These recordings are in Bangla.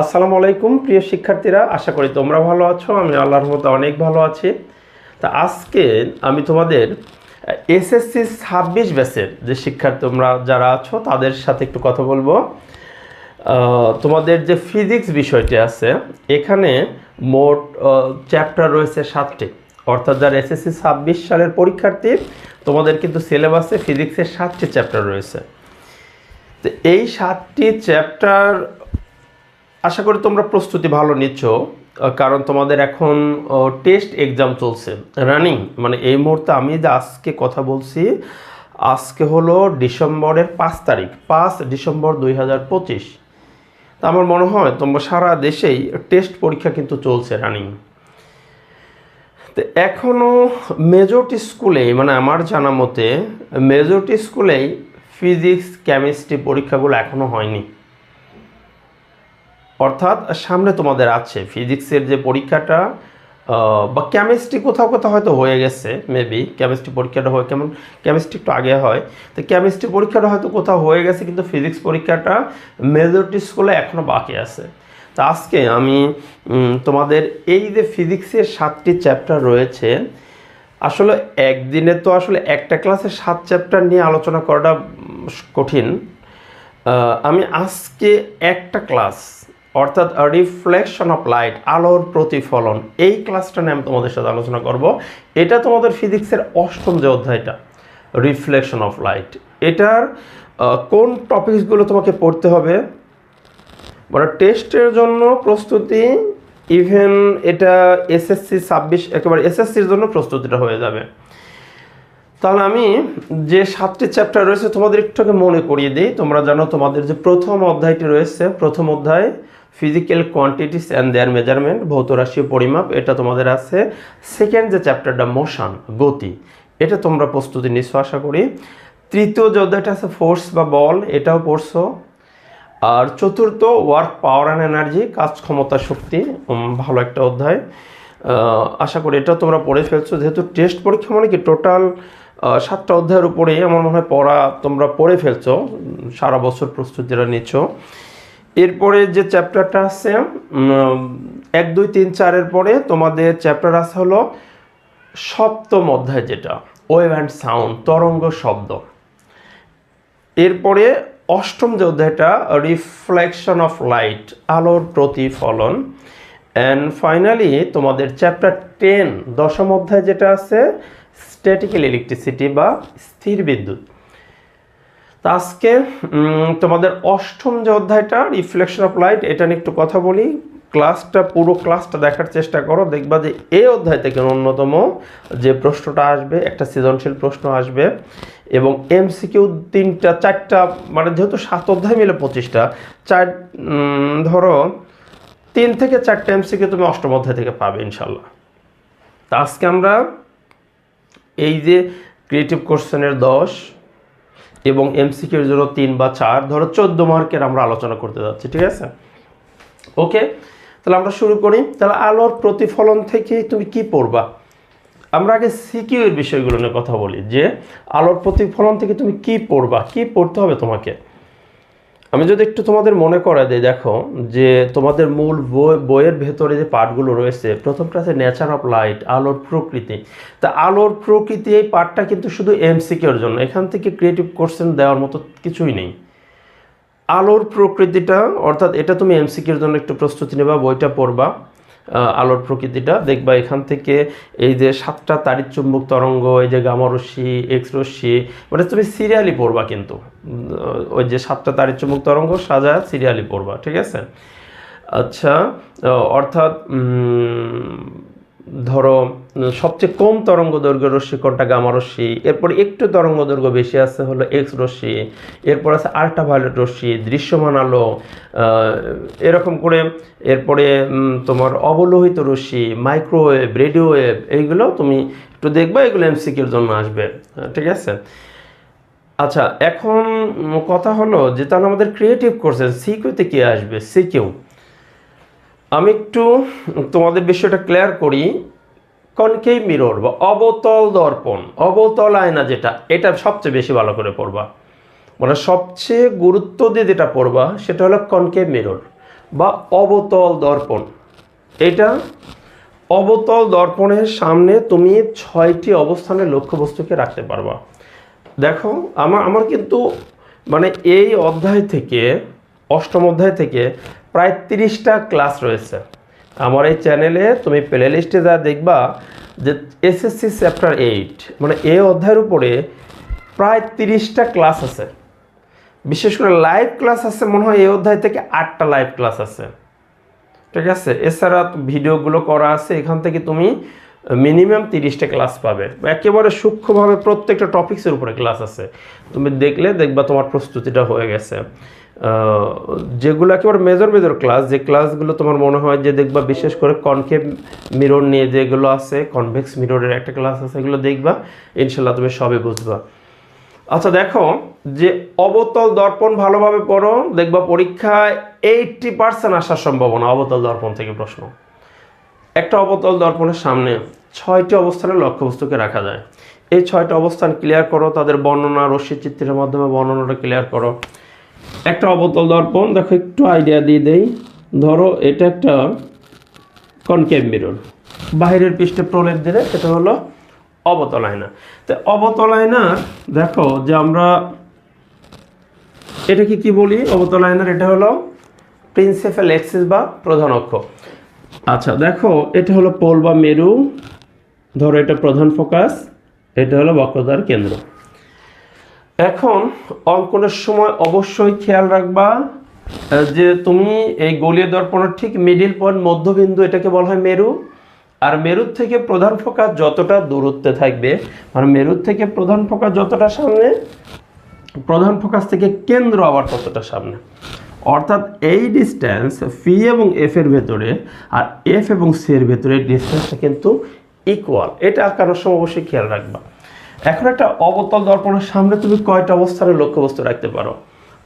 আসসালামু আলাইকুম, প্রিয় শিক্ষার্থীরা, আশা করি তোমরা ভালো আছো, আমি আল্লাহর মতো অনেক ভালো আছি। তা আজকে আমি তোমাদের এসএসসি ছাব্বিশ ব্যাচের যে শিক্ষার্থী তোমরা যারা আছো, তাদের সাথে একটু কথা বলব। তোমাদের যে ফিজিক্স বিষয়টি আছে, এখানে মোট চ্যাপ্টার রয়েছে সাতটি। অর্থাৎ যারা এসএসসি ছাব্বিশ সালের পরীক্ষার্থী, তোমাদের কিন্তু সিলেবাসে ফিজিক্সের সাতটি চ্যাপ্টার রয়েছে। তো এই সাতটি চ্যাপ্টার আশা করি তোমরা প্রস্তুতি ভালো নিচ্ছ কারণ তোমাদের এখন টেস্ট এক্সাম চলছে রানিং মানে এই মুহূর্তে আমি যে আজকে কথা বলছি, আজকে হলো ডিসেম্বরের পাঁচ তারিখ, পাঁচ ডিসেম্বর দুই হাজার পঁচিশ। তা আমার মনে হয় তোমরা সারা দেশেই টেস্ট পরীক্ষা কিন্তু চলছে রানিং তো এখনও মেজরিটি স্কুলেই মানে আমার জানা মতে মেজরিটি স্কুলেই ফিজিক্স কেমিস্ট্রি পরীক্ষাগুলো এখনও হয়নি। অর্থাৎ সামনে তোমাদের আছে ফিজিক্সের যে পরীক্ষাটা বা কেমিস্ট্রি কোথাও কোথাও হয়তো হয়ে গেছে মেবি কেমিস্ট্রি পরীক্ষাটা হয়, কেমন কেমিস্ট্রি একটু আগে হয়, তো কেমিস্ট্রি পরীক্ষাটা হয়তো কোথাও হয়ে গেছে, কিন্তু ফিজিক্স পরীক্ষাটা মেজরিটি স্কুলে এখনও বাকি আছে। তা আজকে আমি তোমাদের এই যে ফিজিক্সের সাতটি চ্যাপ্টার রয়েছে, আসলে একদিনে তো আসলে একটা ক্লাসে সাত চ্যাপ্টার নিয়ে আলোচনা করাটা কঠিন। আমি আজকে একটা ক্লাস অর্থাৎ রিফ্লেকশন অফ লাইট আলোর প্রতিফলন। এই ক্লাসটা নিয়ে আমি তোমাদের সাথে আলোচনা করব। এটা তোমাদের ফিজিক্সের অষ্টম যে অধ্যায়টা রিফ্লেকশন অফ লাইট এটার কোন টপিকসগুলো তোমাকে পড়তে হবে? মানে টেস্টের জন্য প্রস্তুতি ইভেন এটা এসএসসি ছাব্বিশ, একেবারে এসএসসির জন্য প্রস্তুতিটা হয়ে যাবে। তাহলে আমি যে সাতটি চ্যাপ্টার রয়েছে তোমাদের একটু আগে মনে করিয়ে দিই। তোমরা জানো তোমাদের যে প্রথম অধ্যায়টি রয়েছে, প্রথম অধ্যায় physical quantities and their measurement ভৌত রাশি পরিমাপ, এটা তোমাদের আছে। সেকেন্ড যে চ্যাপ্টারটা মোশন গতি, এটা তোমরা প্রস্তুতি নিচ্ছ আশা করি। তৃতীয় যে অধ্যায়টা আছে ফোর্স বা বল, এটাও পড়ছো। আর চতুর্থ ওয়ার্ক পাওয়ার অ্যান্ড এনার্জি কাজ ক্ষমতা শক্তি ভালো একটা অধ্যায়। আশা করি এটা তোমরা পড়ে ফেলছো। যেহেতু টেস্ট পরীক্ষা মানে কি টোটাল সাতটা অধ্যায়ের উপরেই আমার মনে হয় পড়া তোমরা পড়ে ফেলছো। সারা বছর প্রস্তুতিটা নিচ্ছ এরপরে যে চ্যাপ্টারটা আছে এক, দুই, তিন, চারের পরে তোমাদের চ্যাপ্টার আছে হলো সপ্তম অধ্যায় যেটা, ওয়েভ অ্যান্ড সাউন্ড, তরঙ্গ শব্দ। এরপরে অষ্টম যে অধ্যায়টা, রিফ্লেকশন অফ লাইট, আলোর প্রতিফলন। অ্যান্ড ফাইনালি তোমাদের চ্যাপ্টার টেন, দশম অধ্যায় যেটা আছে স্ট্যাটিক্যাল ইলেকট্রিসিটি বা স্থির বিদ্যুৎ। তা আজকে তোমাদের অষ্টম যে অধ্যায়টা রিফ্লেকশন অফ লাইট এটা নিয়ে একটু কথা বলি। ক্লাসটা, পুরো ক্লাসটা দেখার চেষ্টা করো। দেখবা যে এই অধ্যায় থেকে অন্যতম যে প্রশ্নটা আসবে, একটা সৃজনশীল প্রশ্ন আসবে। এবং এমসিকিউ তিনটা, চারটা মানে যেহেতু সাত অধ্যায় মিলে পঁচিশটা, চার ধরো, তিন থেকে চারটে এমসিকিউ তুমি অষ্টম অধ্যায় থেকে পাবে, ইনশাল্লাহ। তা আজকে আমরা এই যে ক্রিয়েটিভ কোশ্চেনের দশ এবং এমসিকিউর জন্য তিন বা চার, ধরো চোদ্দ মার্কের আমরা আলোচনা করতে যাচ্ছি, ঠিক আছে? ওকে তাহলে আমরা শুরু করি। তাহলে আলোর প্রতিফলন থেকে তুমি কি পড়বা? আমরা আগে সিকিউর বিষয়গুলো নিয়ে কথা বলি, যে আলোর প্রতিফলন থেকে তুমি কি পড়বা? কি পড়তে হবে তোমাকে? আমি যদি একটু তোমাদের মনে করা দিই, দেখো, যে তোমাদের মূল বই, বইয়ের ভেতরে যে পাঠগুলো রয়েছে, প্রথমটা আছে নেচার অফ লাইট আলোর প্রকৃতি। তা আলোর প্রকৃতি এই পাঠটা কিন্তু শুধু এমসিকিউর জন্য, এখান থেকে ক্রিয়েটিভ কোশ্চেন দেওয়ার মতো কিছুই নেই। আলোর প্রকৃতিটা, অর্থাৎ এটা তুমি এমসিকিউর জন্য একটু প্রস্তুতি নেবা, বইটা পড়বা। আলোর প্রকৃতিটা। দেখবা এখান থেকে এই যে সাতটা তারিখ চুম্বক তরঙ্গ, এই যে গামারশ্মি এক্স রশ্মি মানে তুমি সিরিয়ালি পড়বা কিন্তু। ওই যে সাতটা তারিখ চুম্বক তরঙ্গ সাজা সিরিয়ালি পড়বা, ঠিক আছে? আচ্ছা অর্থাৎ ধরো সবচেয়ে কম তরঙ্গ দৈর্ঘ্য রশ্মি কোনটা? গামা রশ্মি। এরপর একটু তরঙ্গ দৈর্ঘ্য বেশি আছে হলো এক্স রশ্মি। এরপর আছে আল্ট্রাভায়োলেট রশ্মি, দৃশ্যমান আলো এরকম করে। এরপরে তোমার অবলোহিত রশ্মি মাইক্রোওয়েভ রেডিওওয়েভ এইগুলো তুমি একটু দেখবা, এগুলো এমসিকিউর জন্য আসবে। ঠিক আছে? আচ্ছা এখন কথা হলো যে তাহলে আমাদের ক্রিয়েটিভ কোর্সেস সিকিউতে কে আসবে? সিকিউ আমি একটু তোমাদের বিষয়টা ক্লিয়ার করি। কনকেই মিরর বা অবতল দর্পণ, অবতল আয়না যেটা, এটা সবচেয়ে বেশি ভালো করে পড়বা। মানে সবচেয়ে গুরুত্ব দিয়ে যেটা পড়বা, সেটা হলো কনকেভ মিরর বা অবতল দর্পণ। এটা অবতল দর্পণের সামনে তুমি ছয়টি অবস্থানে লক্ষ্যবস্তুকে রাখতে পারবা। দেখো, আমার আমার কিন্তু মানে এই অধ্যায় থেকে অষ্টম অধ্যায় থেকে প্রায় তিরিশটা ক্লাস রয়েছে। আমার এই চ্যানেলে তুমি প্লে লিস্টে যা দেখবা যে এসএসসি চ্যাপ্টার এইট মানে এই অধ্যায়ের উপরে প্রায় তিরিশটা ক্লাস আছে। বিশেষ করে লাইভ ক্লাস আছে, মনে হয় এই অধ্যায় থেকে আটটা লাইভ ক্লাস আছে। ঠিক আছে? এছাড়া ভিডিওগুলো করা আছে, এখান থেকে তুমি মিনিমাম তিরিশটা ক্লাস পাবে। একেবারে সূক্ষ্মভাবে প্রত্যেকটা টপিক্সের উপরে ক্লাস আছে। তুমি দেখলে দেখবা তোমার প্রস্তুতিটা হয়ে গেছে। যেগুলো একেবারে মেজর মেজর ক্লাস যে ক্লাসগুলো তোমার মনে হয় যে দেখবা, বিশেষ করে কনকেভ মিরর নিয়ে যেগুলো আছে কনভেক্স মিররের একটা ক্লাস আছে, এগুলো দেখবা, ইনশাল্লাহ তুমি সবে বুঝবা। আচ্ছা দেখো যে অবতল দর্পণ ভালোভাবে পড়ো, দেখবা পরীক্ষায় এইটটি পার্সেন্ট আসার সম্ভাবনা, অবতল দর্পণ থেকে প্রশ্ন। একটা অবতল দর্পণের সামনে ছয়টি অবস্থানে লক্ষ্যবস্তুকে রাখা যায়। এই ছয়টা অবস্থান ক্লিয়ার করো, তাদের বর্ণনা রশ্মি চিত্রের মাধ্যমে বর্ণনাটা ক্লিয়ার করো। একটা অবতল দর্পণ, দেখো একটু আইডিয়া দিয়ে দেই। ধরো এটা একটা কনকেভ মিরর বাইরের পৃষ্ঠে প্রলেপ দিলে সেটা হলো অবতল আয়না। তো অবতল আয়নার দেখো যে আমরা এটাকে কি বলি? অবতল আয়নার এটা হলো প্রিন্সিপাল এক্সিস বা প্রধান অক্ষ। আচ্ছা দেখো এটা হলো পোল বা মেরু। ধরো এটা প্রধান ফোকাস এটা হলো বক্রতার কেন্দ্র। এখন অঙ্কনের সময় অবশ্যই খেয়াল রাখবা যে তুমি এই গলীয় দর্পণের ঠিক মিডিল পয়েন্ট মধ্যবিন্দু এটাকে বলা হয় মেরু, আর মেরুর থেকে প্রধান ফোকাস যতটা দূরত্বে থাকবে মানে মেরুর থেকে প্রধান ফোকাস যতটা সামনে, প্রধান ফোকাস থেকে কেন্দ্র আবার ততটা সামনে। অর্থাৎ এই ডিস্ট্যান্স ফি এবং এফ এর ভেতরে আর এফ এবং সি এর ভেতরে ডিস্টেন্সটা কিন্তু ইকুয়াল এটা আঁকানোর সময় অবশ্যই খেয়াল রাখবা। এখন একটা অবতল দর্পণের সামনে তুমি কয়টা অবস্থানের লক্ষ্যবস্তু রাখতে পারো?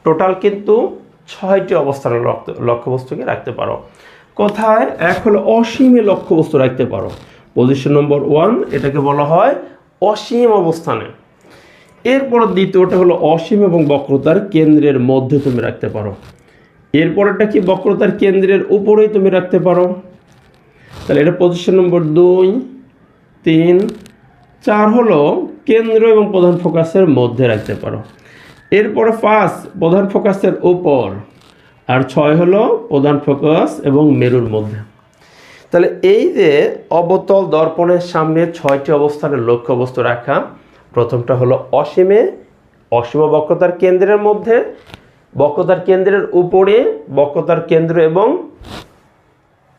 টোটাল কিন্তু ছয়টি অবস্থানের লক্ষ্যবস্তুকে রাখতে পারো। কোথায়? এক হলো অসীমে লক্ষ্যবস্তু রাখতে পারো। পজিশন নম্বর ওয়ান এটাকে বলা হয় অসীম অবস্থানে। এরপর দ্বিতীয়টা হলো অসীম এবং বক্রতার কেন্দ্রের মধ্যে তুমি রাখতে পারো। এরপরটা কি? বক্রতার কেন্দ্রের উপরেই তুমি রাখতে পারো। তাহলে এটা পজিশন নম্বর দুই, তিন, চার হলো কেন্দ্র এবং প্রধান ফোকাসের মধ্যে রাখতে পারো। এরপরে পাঁচ প্রধান ফোকাসের উপর। আর ছয় হলো প্রধান ফোকাস এবং মেরুর মধ্যে। তাহলে এই যে অবতল দর্পণের সামনে ছয়টি অবস্থানের লক্ষ্যবস্তু রাখা, প্রথমটা হলো অসীমে, অসীম বক্রতার কেন্দ্রের মধ্যে, বক্রতার কেন্দ্রের উপরে, বক্রতার কেন্দ্র এবং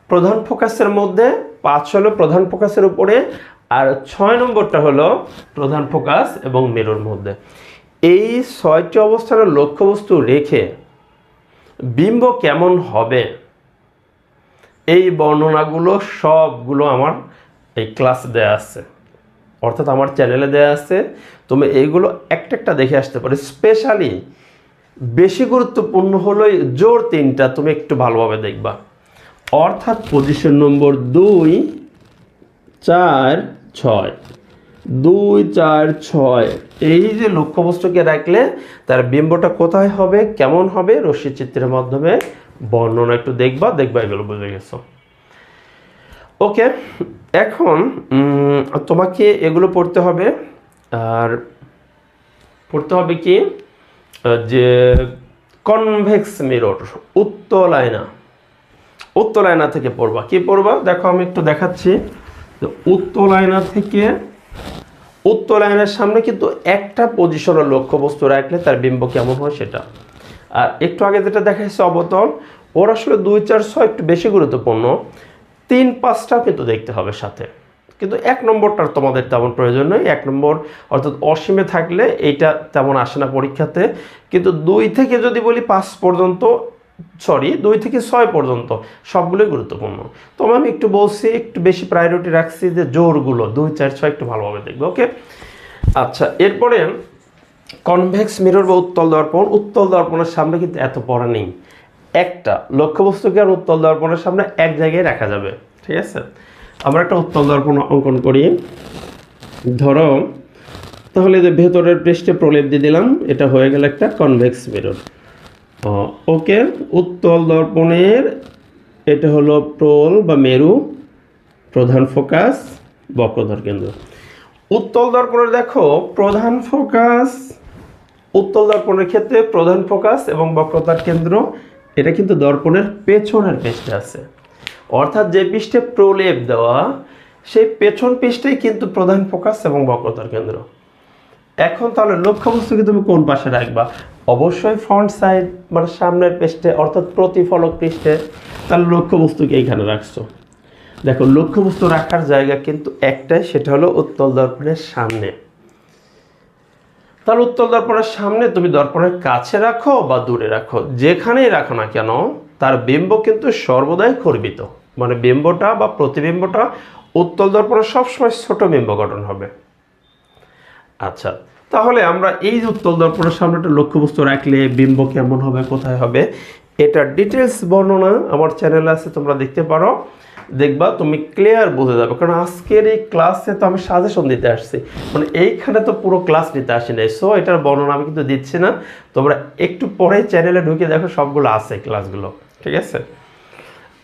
প্রধান ফোকাসের মধ্যে, পাঁচ হলো প্রধান ফোকাসের উপরে আর ছয় নম্বরটা হলো প্রধান ফোকাস এবং মেরুর মধ্যে। এই ছয়টি অবস্থানের লক্ষ্যবস্তু রেখে বিম্ব কেমন হবে? এই বর্ণনাগুলো সবগুলো আমার এই ক্লাস দেয়া আছে। অর্থাৎ আমার চ্যানেলে দেয়া আছে। তুমি এইগুলো একটা একটা দেখে আসতে পারো। স্পেশালি বেশি গুরুত্বপূর্ণ হলো জোর তিনটা তুমি একটু ভালোভাবে দেখবা। অর্থাৎ পজিশন নম্বর দুই, চার ছয়। দুই, চার, ছয়। এই যে লক্ষ্যবস্তুকে রাখলে তার বিম্বটা কোথায় হবে, কেমন হবে, রশ্মি চিত্রের মাধ্যমে বর্ণনা একটু দেখবা দেখবা এগুলো বুঝে গেছো। ওকে, এখন তোমাকে এগুলো পড়তে হবে, আর পড়তে হবে কি যে কনভেক্স মিরর উত্তল আয়না উত্তল আয়না থেকে পড়বা। কি পড়বা? দেখো আমি একটু দেখাচ্ছি। তো উত্তল আয়না থেকে উত্তল আয়নার সামনে কিন্তু একটা পজিশনের লক্ষ্যবস্তু রাখলে তার বিম্ব কেমন হয় সেটা। আর একটু আগে যেটা দেখা যাচ্ছে অবতল, ওর আসলে দুই, চার, ছয় একটু বেশি গুরুত্বপূর্ণ। তিন, পাঁচটাও কিন্তু দেখতে হবে সাথে। কিন্তু এক নম্বরটার তোমাদের তেমন প্রয়োজন নেই। এক নম্বর অর্থাৎ অসীমে থাকলে এইটা তেমন আসে না পরীক্ষাতে। কিন্তু দুই থেকে যদি বলি পাঁচ পর্যন্ত সরি, দুই থেকে ছয় পর্যন্ত সবগুলোই গুরুত্বপূর্ণ। তবে আমি একটু বলছি, একটু বেশি প্রায়োরিটি রাখছি যে জোরগুলো, দুই, চার, ছয় একটু ভালোভাবে দেখব ওকে আচ্ছা এরপরে কনভেক্স মিরর বা উত্তল দর্পণ। উত্তল দর্পণের সামনে কিন্তু এত পড়া নেই। একটা লক্ষ্যবস্তুকে আর উত্তল দর্পণের সামনে এক জায়গায় রাখা যাবে, ঠিক আছে? আমরা একটা উত্তল দর্পণ অঙ্কন করি। ধরো, তাহলে যে ভেতরের পৃষ্ঠে প্রলেপ দিয়ে দিলাম, এটা হয়ে গেল একটা কনভেক্স মিরর ওকে, উত্তল দর্পণের, এটা হলো প্রোল বা মেরু, প্রধান ফোকাস, বক্রধর কেন্দ্র। উত্তল দর্পণের দেখো, প্রধান ফোকাস, উত্তল দর্পণের ক্ষেত্রে প্রধান ফোকাস এবং বক্রতার কেন্দ্র, এটা কিন্তু দর্পণের পেছনের পৃষ্ঠে আছে। অর্থাৎ যে পৃষ্ঠে প্রলেপ দেওয়া, সেই পেছন পৃষ্ঠেই কিন্তু প্রধান ফোকাস এবং বক্রতার কেন্দ্র। এখন তাহলে লক্ষ্যবস্তুকে তুমি কোন পাশে রাখবা? অবশ্যই ফ্রন্ট সাইড মানে সামনের পৃষ্ঠে, অর্থাৎ প্রতিফলক পৃষ্ঠে, তাহলে লক্ষ্যবস্তুকে এইখানে রাখছো। দেখো, লক্ষ্যবস্তু রাখার জায়গা কিন্তু একটাই, সেটা হলো উত্তল দর্পণের সামনে। তাহলে উত্তল দর্পণের সামনে তুমি দর্পণের কাছে রাখো বা দূরে রাখো। যেখানেই রাখো না কেন, তার বিম্ব কিন্তু সর্বদাই খর্বিত। মানে বিম্বটা বা প্রতিবিম্বটা উত্তল দর্পণে সবসময় ছোট বিম্ব গঠন হবে। আচ্ছা তাহলে আমরা এই যে উত্তল দর্পণের সামনে একটা লক্ষ্যবস্তু রাখলে বিম্ব কেমন হবে, কোথায় হবে? এটা ডিটেলস বর্ণনা আমার চ্যানেলে আছে, তোমরা দেখতে পারো। দেখবা তুমি ক্লিয়ার বুঝে যাবে, কারণ আজকের এই ক্লাসে তো আমি সাজেশন দিতে আসছি। মানে এইখানে তো পুরো ক্লাস নিতে আসি নাই। সো এটার বর্ণনা আমি কিন্তু দিচ্ছি না। তোমরা একটু পরে চ্যানেলে ঢুকে দেখো, সবগুলো আছে ক্লাসগুলো ঠিক আছে?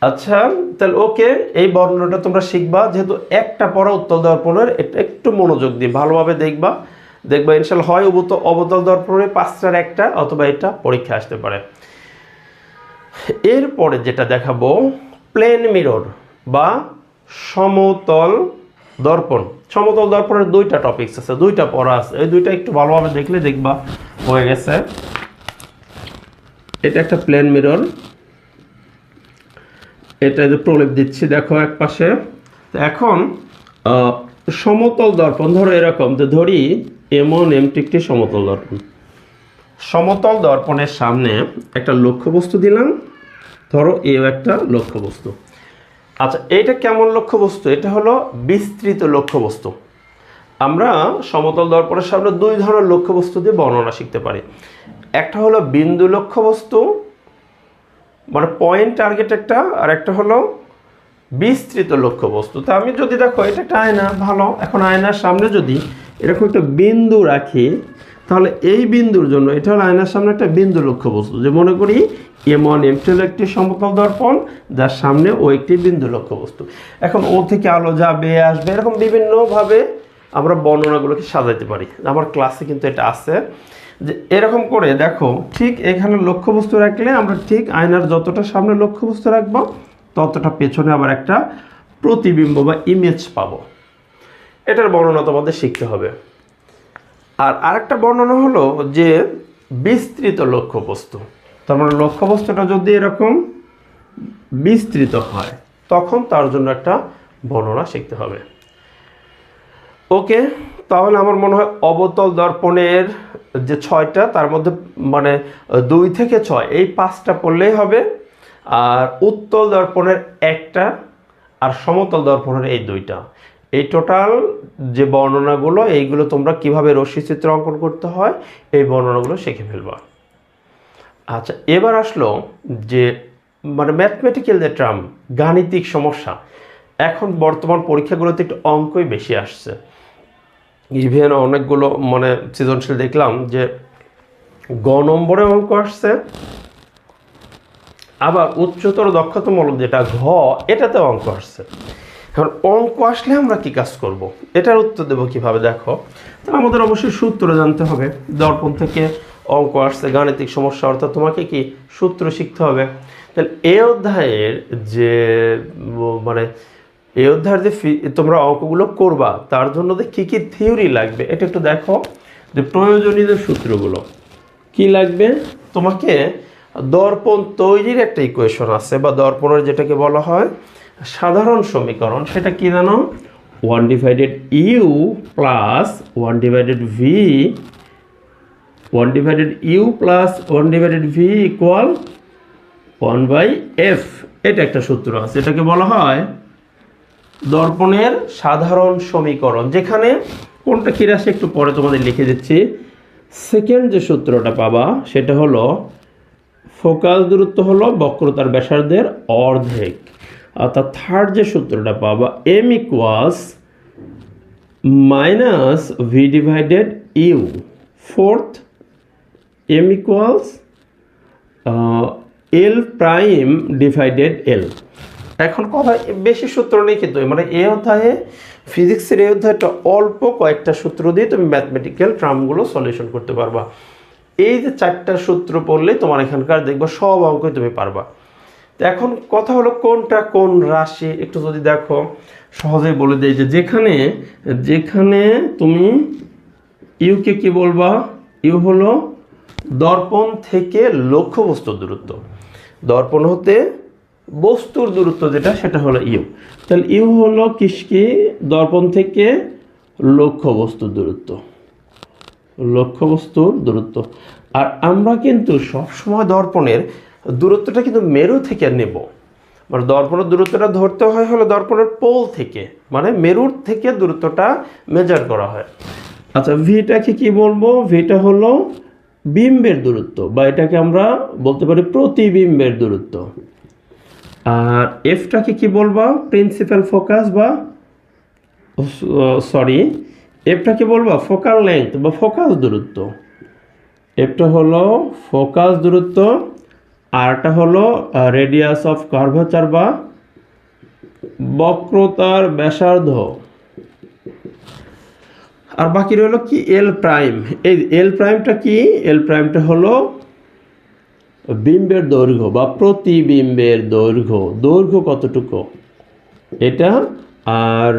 আচ্ছা তাহলে ওকে এই বর্ণনাটা তোমরা শিখবা। যেহেতু একটা পড়া উত্তল দর্পণের একটু মনোযোগ দিয়ে ভালোভাবে দেখবা। দেখবা ইনশাল হয় অবত অবতল দর্পণে পাঁচটার একটা অথবা এটা পরীক্ষা আসতে পারে। এরপরে যেটা দেখাবো প্লেন মিরর বা সমতল দর্পণ। সমতল দর্পণের দুইটা টপিকস আছে, দুইটা পড়া আছে। এই দুইটা একটু ভালোভাবে দেখলে দেখবা হয়ে গেছে। এটা একটা প্লেন মিরর এটা যে প্রলেপ দিচ্ছি, দেখো এক পাশে। এখন সমতল দর্পণ, ধরো এরকম, তো ধরি এমন এমটি একটি সমতল দর্পণ। সমতল দর্পণের সামনে একটা লক্ষ্যবস্তু দিলাম। ধরো এও একটা লক্ষ্যবস্তু। আচ্ছা এটা কেমন লক্ষ্যবস্তু? এটা হলো বিস্তৃত লক্ষ্যবস্তু। আমরা সমতল দর্পণের সামনে দুই ধরনের লক্ষ্যবস্তু দিয়ে বর্ণনা শিখতে পারি। একটা হলো বিন্দু লক্ষ্যবস্তু মানে পয়েন্ট টার্গেট একটা, আর একটা হলো বিস্তৃত লক্ষ্যবস্তু। তা আমি যদি দেখো, এটা একটা আয়না, ভালো। এখন আয়নার সামনে যদি এরকম একটা বিন্দু রাখি, তাহলে এই বিন্দুর জন্য এটা হলো আয়নার সামনে একটা বিন্দু লক্ষ্যবস্তু, যে মনে করি এম ওয়ান এম টু একটি সমতল দর্পণ, যার সামনে ও একটি বিন্দু লক্ষ্যবস্তু। এখন ও থেকে আলো যাবে, আসবে, এরকম বিভিন্নভাবে আমরা বর্ণনাগুলোকে সাজাতে পারি। আমার ক্লাসে কিন্তু এটা আছে, যে এরকম করে দেখো, ঠিক এখানে লক্ষ্যবস্তু রাখলে আমরা ঠিক আয়নার যতটা সামনে লক্ষ্য লক্ষ্যবস্তু রাখব, ততটা পেছনে আবার একটা প্রতিবিম্ব বা ইমেজ পাবো। এটার বর্ণনা তোমাদের শিখতে হবে। আর আরেকটা বর্ণনা হলো যে বিস্তৃত লক্ষ্যবস্তু। তার মানে লক্ষ্যবস্তুটা যদি এরকম বিস্তৃত হয়, তখন তার জন্য একটা বর্ণনা শিখতে হবে। ওকে, তাহলে আমার মনে হয় অবতল দর্পণের যে ছয়টা, তার মধ্যে মানে দুই থেকে ছয়, এই পাঁচটা পড়লেই হবে। আর উত্তল দর্পণের একটা আর সমতল দর্পণের এই দুইটা। এই টোটাল যে বর্ণনাগুলো, এইগুলো তোমরা কীভাবে রশ্মি চিত্র অঙ্কন করতে হয়, এই বর্ণনাগুলো শিখে ফেলবা। আচ্ছা এবার আসলো যে মানে ম্যাথমেটিক্যাল যে টার্ম গাণিতিক সমস্যা, এখন বর্তমান পরীক্ষাগুলোতে একটু অঙ্কই বেশি আসছে। ইভেন অনেকগুলো মানে সৃজনশীল দেখলাম যে, গ নম্বরে অঙ্ক আসছে, আবার উচ্চতর দক্ষতামূলক যেটা ঘ এটাতে অঙ্ক আসছে। এখন অঙ্ক আসলে আমরা কি কাজ করব। এটার উত্তর দেবো কীভাবে? দেখো আমাদের অবশ্যই সূত্র জানতে হবে। দর্পণ থেকে অঙ্ক আসছে, গাণিতিক সমস্যা, অর্থাৎ তোমাকে কি সূত্র শিখতে হবে? তাহলে এই অধ্যায়ের যে মানে এই অধ্যায়ের যে তোমরা অঙ্কগুলো করবা, তার জন্য যে কী কী থিওরি লাগবে, এটা একটু দেখো। যে প্রয়োজনীয় সূত্রগুলো, কি লাগবে? তোমাকে দর্পণ তৈরির একটা ইকুয়েশন আছে, বা দর্পণের যেটাকে বলা হয় সাধারণ সমীকরণ, সেটা কি জানো? One divided U plus one divided V one divided U plus one divided V equal one by F এটা একটা সূত্র আছে, এটাকে বলা হয় দর্পণের সাধারণ সমীকরণ, যেখানে কোনটা কী রাশি একটু পরে তোমাদের লিখে দিচ্ছি। সেকেন্ড যে সূত্রটা পাবা, সেটা হলো ফোকাস দূরত্ব হলো বক্রতার ব্যাসার্ধের অর্ধেক। অর্থাৎ থার্ড যে সূত্রটা পাবা M equals minus V divided U fourth M equals L prime divided L এখন কথা, বেশি সূত্র নেই কিন্তু মানে এ অধ্যায়ে ফিজিক্সের এই অধ্যায়টা অল্প কয়েকটা সূত্র দিয়ে তুমি ম্যাথমেটিক্যাল ট্রামগুলো সলিউশন করতে পারবা। এই যে চারটা সূত্র পড়লে তোমার এখানকার দেখব সব অঙ্কই তুমি পারবা। এখন কথা হলো কোনটা কোন রাশি? একটু যদি দেখো, সহজেই বলে দেই যে যেখানে যেখানে তুমি ইউকে কি বলবা? ইউ হলো দর্পণ থেকে লক্ষ্য বস্তুর দূরত্ব। দর্পণ হতে বস্তুর দূরত্ব যেটা, সেটা হলো ইউ। তাহলে ইউ হলো কিসকি? দর্পণ থেকে লক্ষ্য বস্তুর দূরত্ব। লক্ষ্য বস্তুর দূরত্ব। আর আমরা কিন্তু সবসময় দর্পণের দূরত্বটা কিন্তু মেরু থেকে নেব। মানে দর্পণের দূরত্বটা ধরতে হয় হলো দর্পণের পোল থেকে। মানে মেরুর থেকে দূরত্বটা মেজার করা হয়। আচ্ছা ভিটাকে কি বলব? ভিটা হলো বিম্বের দূরত্ব, বা এটাকে আমরা বলতে পারি প্রতিবিম্বের দূরত্ব। আর এফটাকে কি বলবা? প্রিন্সিপাল ফোকাস বা সরি এফটাকে বলবা ফোকাল লেন্থ বা ফোকাস দূরত্ব। এফটা হলো ফোকাস দূরত্ব। আরটা হলো রেডিয়াস অফ কার্ভেচার বা বক্রতার ব্যাসার্ধ। আর বাকি রইল কি? এল প্রাইম এই এল প্রাইমটা কি? এল প্রাইমটা হলো বিম্বের দৈর্ঘ্য বা প্রতিবিম্বের দৈর্ঘ্য। দৈর্ঘ্য কতটুকু? এটা। আর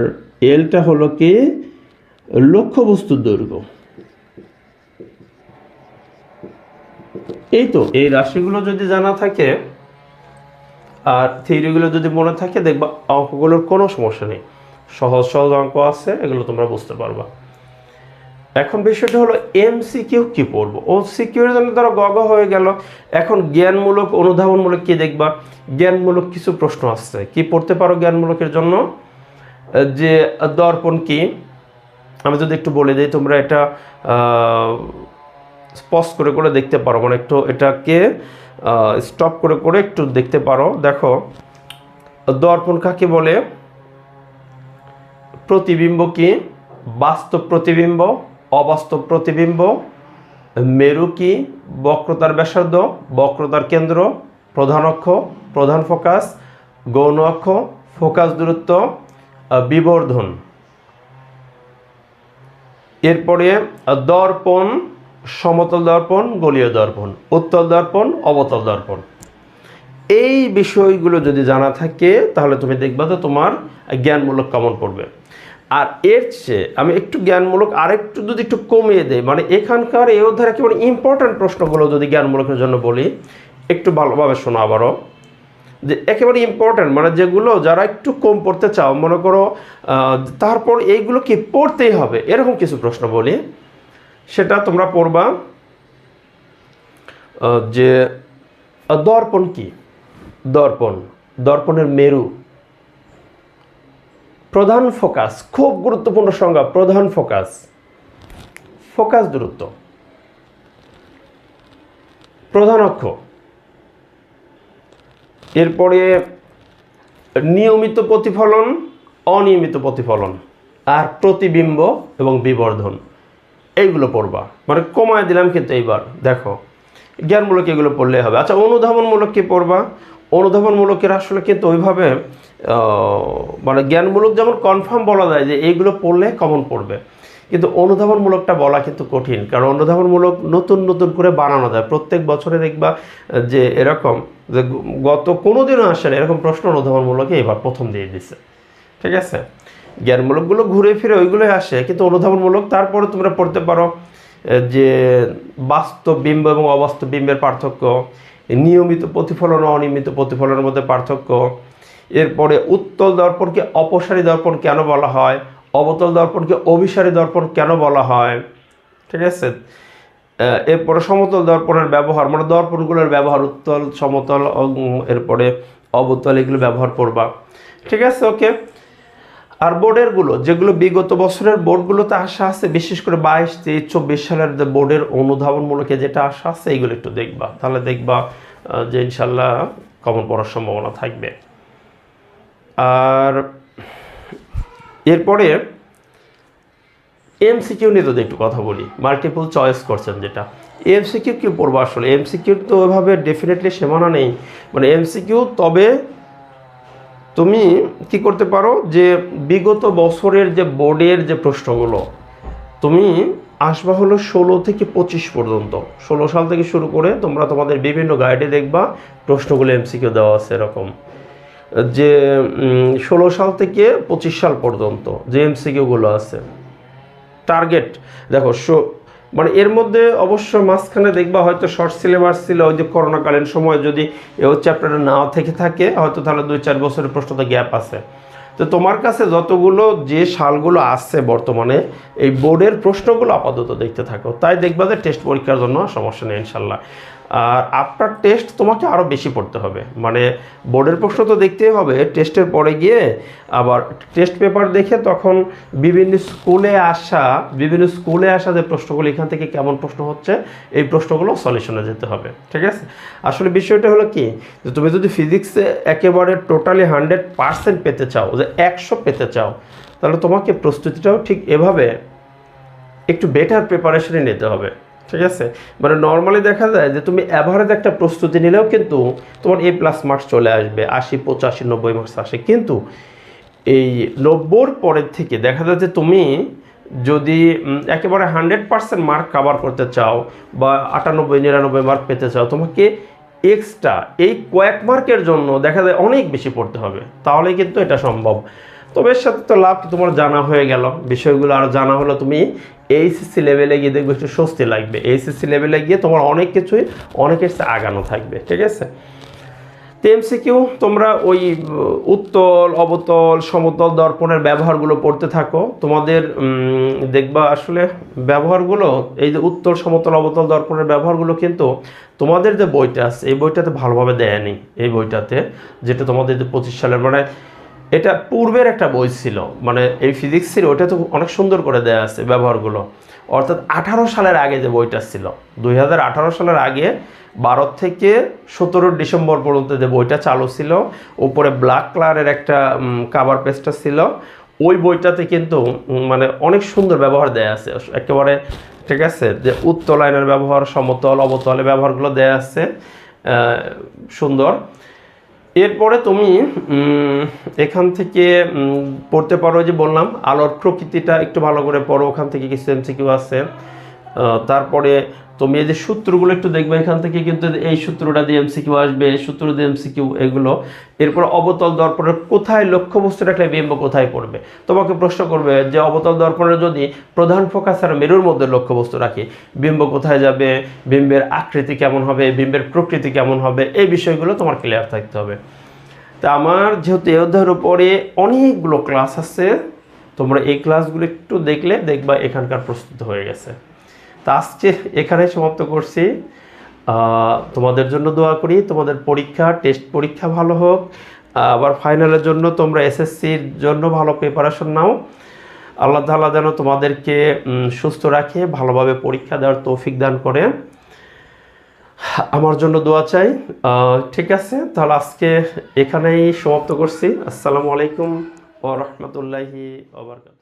এলটা হলো কি? লক্ষ্যবস্তুর দৈর্ঘ্য। এই তো এই রাশিগুলো যদি জানা থাকে, আর থিওরিগুলো যদি মনে থাকে, দেখবা অঙ্কগুলোর কোনো সমস্যা নেই। সহজ সহজ অঙ্ক আছে, এগুলো তোমরা বুঝতে পারবা। এখন বিষয়টা হলো এমসিকিউ কি পড়ব? ও সিকিউর জন্য ধরো গগ হয়ে গেল। এখন জ্ঞানমূলক অনুধাবনমূলক কি দেখবা? জ্ঞানমূলক কিছু প্রশ্ন আসছে। কি পড়তে পারো জ্ঞানমূলকের জন্য? যে দর্পণ কি? আমি যদি একটু বলে দিই, তোমরা এটা স্পষ্ট করে করে দেখতে পারো। মানে একটু এটাকে স্টপ করে করে একটু দেখতে পারো। দেখো দর্পণ কাকে বলে? প্রতিবিম্ব কি? বাস্তব প্রতিবিম্ব, অবাস্তব প্রতিবিম্ব। মেরু কি? বক্রতার ব্যাসার্ধ, বক্রতার কেন্দ্র, প্রধান অক্ষ, প্রধান ফোকাস, গৌণ অক্ষ, ফোকাস দূরত্ব বিবর্ধন। এরপরে, দর্পণ সমতল দর্পণ, গলীয় দর্পণ, উত্তল দর্পণ, অবতল দর্পণ। এই বিষয়গুলো যদি জানা থাকে, তাহলে তুমি দেখবা তো তোমার জ্ঞানমূলক কমন পড়বে। আর এর চেয়ে আমি একটু জ্ঞানমূলক, আরেকটু যদি একটু কমিয়ে দেয় মানে এখানকার এই অধ্যায়ের একেবারে ইম্পর্ট্যান্ট প্রশ্নগুলো যদি জ্ঞানমূলকের জন্য বলি, একটু ভালোভাবে শোনো আবারও। যে একেবারে ইম্পর্ট্যান্ট মানে যেগুলো যারা একটু কম পড়তে চাও, মনে করো তারপর এইগুলো কি পড়তেই হবে, এরকম কিছু প্রশ্ন বলি। সেটা তোমরা পড়বা যে দর্পণ কি? দর্পণ, দর্পণের মেরু। প্রধান ফোকাস, খুব গুরুত্বপূর্ণ সংজ্ঞা, প্রধান ফোকাস। ফোকাস দূরত্ব। প্রধান অক্ষ। এরপরে, নিয়মিত প্রতিফলন, অনিয়মিত প্রতিফলন, আর প্রতিবিম্ব এবং বিবর্ধন। এইগুলো পড়বা। মানে কমায় দিলাম কিন্তু এইবার, দেখো। জ্ঞানমূলক এগুলো পড়লে হবে। আচ্ছা অনুধাবনমূলক কি পড়বা? অনুধাবনমূলকের আসলে কিন্তু ওইভাবে মানে জ্ঞানমূলক যেমন কনফার্ম বলা যায় যে এইগুলো পড়লে কমন পড়বে। কিন্তু অনুধাবনমূলকটা বলা কিন্তু কঠিন। কারণ অনুধাবনমূলক নতুন নতুন করে বানানো যায়। প্রত্যেক বছরে দেখবা যে এরকম, যে গত কোনো দিনও আসে না, এরকম প্রশ্ন অনুধাবনমূলকে এবার প্রথম দিয়ে দিছে। ঠিক আছে? জ্ঞানমূলকগুলো ঘুরে ফিরে ওইগুলোই আসে। কিন্তু অনুধাবনমূলক তারপরে তোমরা পড়তে পারো যে বাস্তব বিম্ব এবং অবাস্তব বিম্বের পার্থক্য, নিয়মিত প্রতিফলন, অনিয়মিত প্রতিফলনের মধ্যে পার্থক্য। এরপরে উত্তল দর্পণকে অপসারী দর্পণ কেন বলা হয়? অবতল দর্পণকে অভিসারী দর্পণ কেন বলা হয়? ঠিক আছে? এরপরে সমতল দর্পণের ব্যবহার মানে দর্পণগুলোর ব্যবহার, উত্তল, সমতল এরপরে অবতল, এগুলো ব্যবহার করবা। ঠিক আছে? ওকে? আর বোর্ডেরগুলো, যেগুলো বিগত বছরের বোর্ডগুলোতে আসা আছে, বিশেষ করে বাইশ তেইশ চব্বিশ সালের যে বোর্ডের অনুধাবনমূলকে যেটা আসা আছে এইগুলো একটু দেখবা। তাহলে দেখবা যে ইনশাল্লাহ কমন পড়ার সম্ভাবনা থাকবে। আর এরপরে এমসিকিউ নিয়ে যদি একটু কথা বলি মাল্টিপল চয়েস করছেন যেটা। এমসিকিউ কি পড়ব আসলে? এমসিকিউ তো ওইভাবে ডেফিনেটলি সীমানা নেই। মানে এমসিকিউ তবে তুমি কি করতে পারো যে বিগত বছরের যে বোর্ডের যে প্রশ্নগুলো, তুমি আসবা হলো ষোলো থেকে পঁচিশ পর্যন্ত। ষোলো সাল থেকে শুরু করে তোমরা তোমাদের বিভিন্ন গাইডে দেখবা, প্রশ্নগুলো এমসিকিউ দেওয়া আছে এরকম। যে ষোলো সাল থেকে পঁচিশ সাল পর্যন্ত যে এমসিকিউগুলো আছে। টার্গেট দেখো মানে এর মধ্যে অবশ্য মাঝখানে দেখবা হয়তো শর্ট সিলেবাস ছিল, ওই যে করোনাকালীন সময় যদি এই চ্যাপ্টারটা নাও থেকে থাকে, হয়তো তাহলে দুই চার বছরের প্রশ্নতে গ্যাপ আছে। তো তোমার কাছে যতগুলো যে সালগুলো আসছে বর্তমানে, এই বোর্ডের প্রশ্নগুলো আপাতত দেখতে থাকো। তাই দেখবা যে টেস্ট পরীক্ষার জন্য সমস্যা নেই, ইনশাল্লাহ। আর আফটার টেস্ট তোমাকে আরও বেশি পড়তে হবে। মানে বোর্ডের প্রশ্ন তো দেখতেই হবে টেস্টের পরে গিয়ে আবার টেস্ট পেপার দেখে তখন বিভিন্ন স্কুলে আসা, বিভিন্ন স্কুলে আসা যে প্রশ্নগুলো, এখান থেকে কেমন প্রশ্ন হচ্ছে, এই প্রশ্নগুলো সলিউশনে যেতে হবে, ঠিক আছে? আসলে বিষয়টা হলো কি, যে তুমি যদি ফিজিক্সে একেবারে টোটালি হান্ড্রেড পার্সেন্ট পেতে চাও, যে একশো পেতে চাও, তাহলে তোমাকে প্রস্তুতিটাও ঠিক এভাবে একটু বেটার প্রিপারেশনে নিতে হবে। ঠিক আছে? মানে নর্মালি দেখা যায় যে তুমি অ্যাভারেজ একটা প্রস্তুতি নিলেও কিন্তু তোমার এ প্লাস মার্কস চলে আসবে, আশি, পঁচাশি, নব্বই মার্কস আসে। কিন্তু এই নব্বইর পরের থেকে দেখা যায় যে তুমি যদি একেবারে হান্ড্রেড পার্সেন্ট মার্ক কাভার করতে চাও বা আটানব্বই, নিরানব্বই মার্ক পেতে চাও, তোমাকে এক্সট্রা এই কয়েক মার্কের জন্য দেখা যায় অনেক বেশি পড়তে হবে। তাহলেই কিন্তু এটা সম্ভব। তবে এর সাথে তো লাভ তোমার জানা হয়ে গেল। বিষয়গুলো আর জানা হলো তুমি এইচএসসি লেভেলে গিয়ে দেখবে একটু স্বস্তি লাগবে। এইচএসসি লেভেলে গিয়ে তোমার অনেক কিছুই, অনেকের আগানো থাকবে, ঠিক আছে? তো এমসিকিউ তোমরা ওই উত্তল, অবতল, সমতল দর্পণের ব্যবহারগুলো পড়তে থাকো। তোমাদের দেখবা আসলে ব্যবহারগুলো, এই যে উত্তল, সমতল, অবতল দর্পণের ব্যবহারগুলো কিন্তু তোমাদের যে বইটা আছে, এই বইটাতে ভালোভাবে দেয়নি, এই বইটাতে, যেটা তোমাদের যে পঁচিশ সালের মানে এটা পূর্বের একটা বই ছিল। মানে এই ফিজিক্স ছিল ওটা তো অনেক সুন্দর করে দেওয়া আছে ব্যবহারগুলো। অর্থাৎ আঠারো সালের আগে যে বইটা ছিল, দুই হাজার আঠারো সালের আগে বারো থেকে সতেরো ডিসেম্বর পর্যন্ত যে বইটা চালু ছিল, উপরে ব্ল্যাক কালারের একটা কাভার পেজটা ছিল, ওই বইটাতে কিন্তু মানে অনেক সুন্দর ব্যবহার দেয়া আছে। একেবারে ঠিক আছে? যে উত্তল লাইনের ব্যবহার, সমতল, অবতলে ব্যবহারগুলো দেয়া আছে। সুন্দর। এরপরে তুমি এখান থেকে পড়তে পারো যে বললাম, আলোর প্রকৃতিটা একটু ভালো করে পড়ো, ওখান থেকে কিছু এমসিকিউ আছে। তারপরে তুমি এই যে সূত্রগুলো একটু দেখবে, এখান থেকে কিন্তু এই সূত্রটা দিয়ে এমসিকিউ আসবে সূত্র দিয়ে এমসিকিউ এগুলো। এরপর অবতল দর্পণের কোথায় লক্ষ্যবস্তু রাখলে বিম্ব কোথায় পড়বে? তোমাকে প্রশ্ন করবে যে অবতল দর্পণের যদি প্রধান ফোকাস আর মেরুর মধ্যে লক্ষ্যবস্তু রাখি, বিম্ব কোথায় যাবে, বিম্বের আকৃতি কেমন হবে, বিম্বের প্রকৃতি কেমন হবে, এই বিষয়গুলো তোমার ক্লিয়ার থাকতে হবে। তা আমার যেহেতু এই অধ্যায়ের উপরে অনেকগুলো ক্লাস আছে, তোমরা এই ক্লাসগুলো একটু দেখলে দেখবা এখানকার প্রস্তুত হয়ে গেছে। তা আজকে এখানে সমাপ্ত করছি। তোমাদের জন্য দোয়া করি, তোমাদের পরীক্ষা টেস্ট পরীক্ষা ভালো হোক। আবার ফাইনালের জন্য তোমরা এসএসসির জন্য ভালো প্রিপারেশন নাও। আল্লাহ তাআলা যেন তোমাদেরকে সুস্থ রাখে, ভালোভাবে পরীক্ষা দেওয়ার তৌফিক দান করে। আমার জন্য দোয়া চাই। ঠিক আছে, তাহলে আজকে এখানেই সমাপ্ত করছি। আসসালামু আলাইকুম ও রহমতুল্লাহি ওবরকাত